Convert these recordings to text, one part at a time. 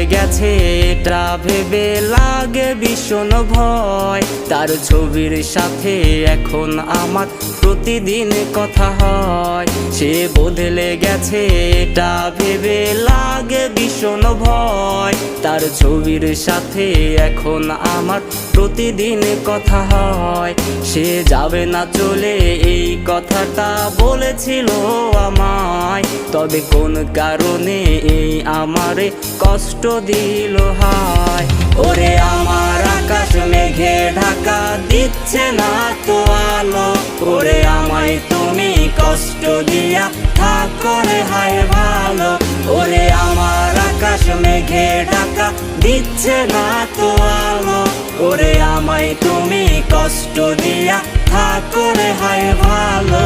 এটা ভেবে লাগে ভীষণ ভয়। তার ছবির সাথে এখন আমার প্রতিদিন কথা হয়। সে বদলে গেছে, এটা ভেবে লাগে ভীষণ ভয়। তার ছবির সাথে এখন আমার প্রতিদিন কথা হয়। সে যাবে না চলে, এই কথাটা বলেছিল আমায়। তবে কোন কারণে এই আমারে কষ্ট দিল হায়? ওরে আমার আকাশ মেঘে ঢাকা দিচ্ছে না তো আলো। ওরে আমায় তুমি কষ্ট দিয়া থাকো রে হায় ভালো। ওরে আমার আকাশ মেঘে ঢাকা দিচ্ছে না তো আলো। ওরে আমায় তুমি কষ্ট দিয়া থাকো রে হায় ভালো।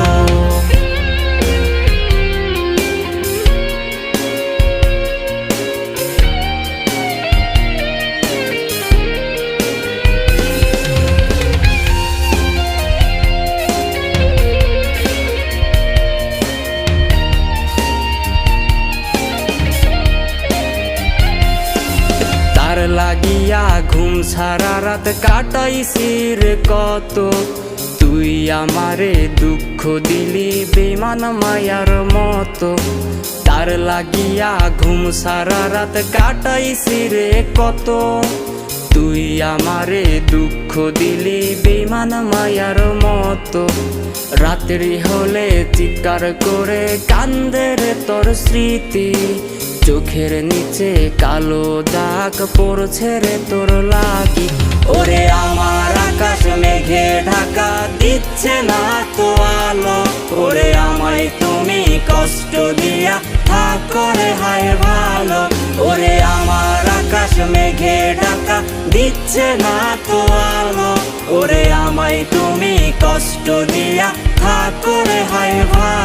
লাগিয়া ঘুম সারা রাত কাটাইছির কত। তুই আমারে দুঃখ দিলি বেমান মায়ার মতো। তার লাগিয়া ঘুম সারা রাত কাটাইছি রে কত। তুই আমারে দুঃখ দিলি বেমান মায়ার মতো। রাত্রি হলে চিৎকার করে কান্দে রে তোর স্মৃতি। চোখের নিচে কালো দাগ পড়ছে রে তোর লাগি। ওরে আমার আকাশ মেঘে ঢাকা দিচ্ছে না তো আলো। ওরে আমায় তুমি কষ্ট দিয়া থাকো রে, হায় ভালো। ওরে আমার আকাশ মেঘে ঢাকা দিচ্ছে না তো আলো। ওরে আমায় তুমি কষ্ট দিয়া থাকো রে, হায় ভালো।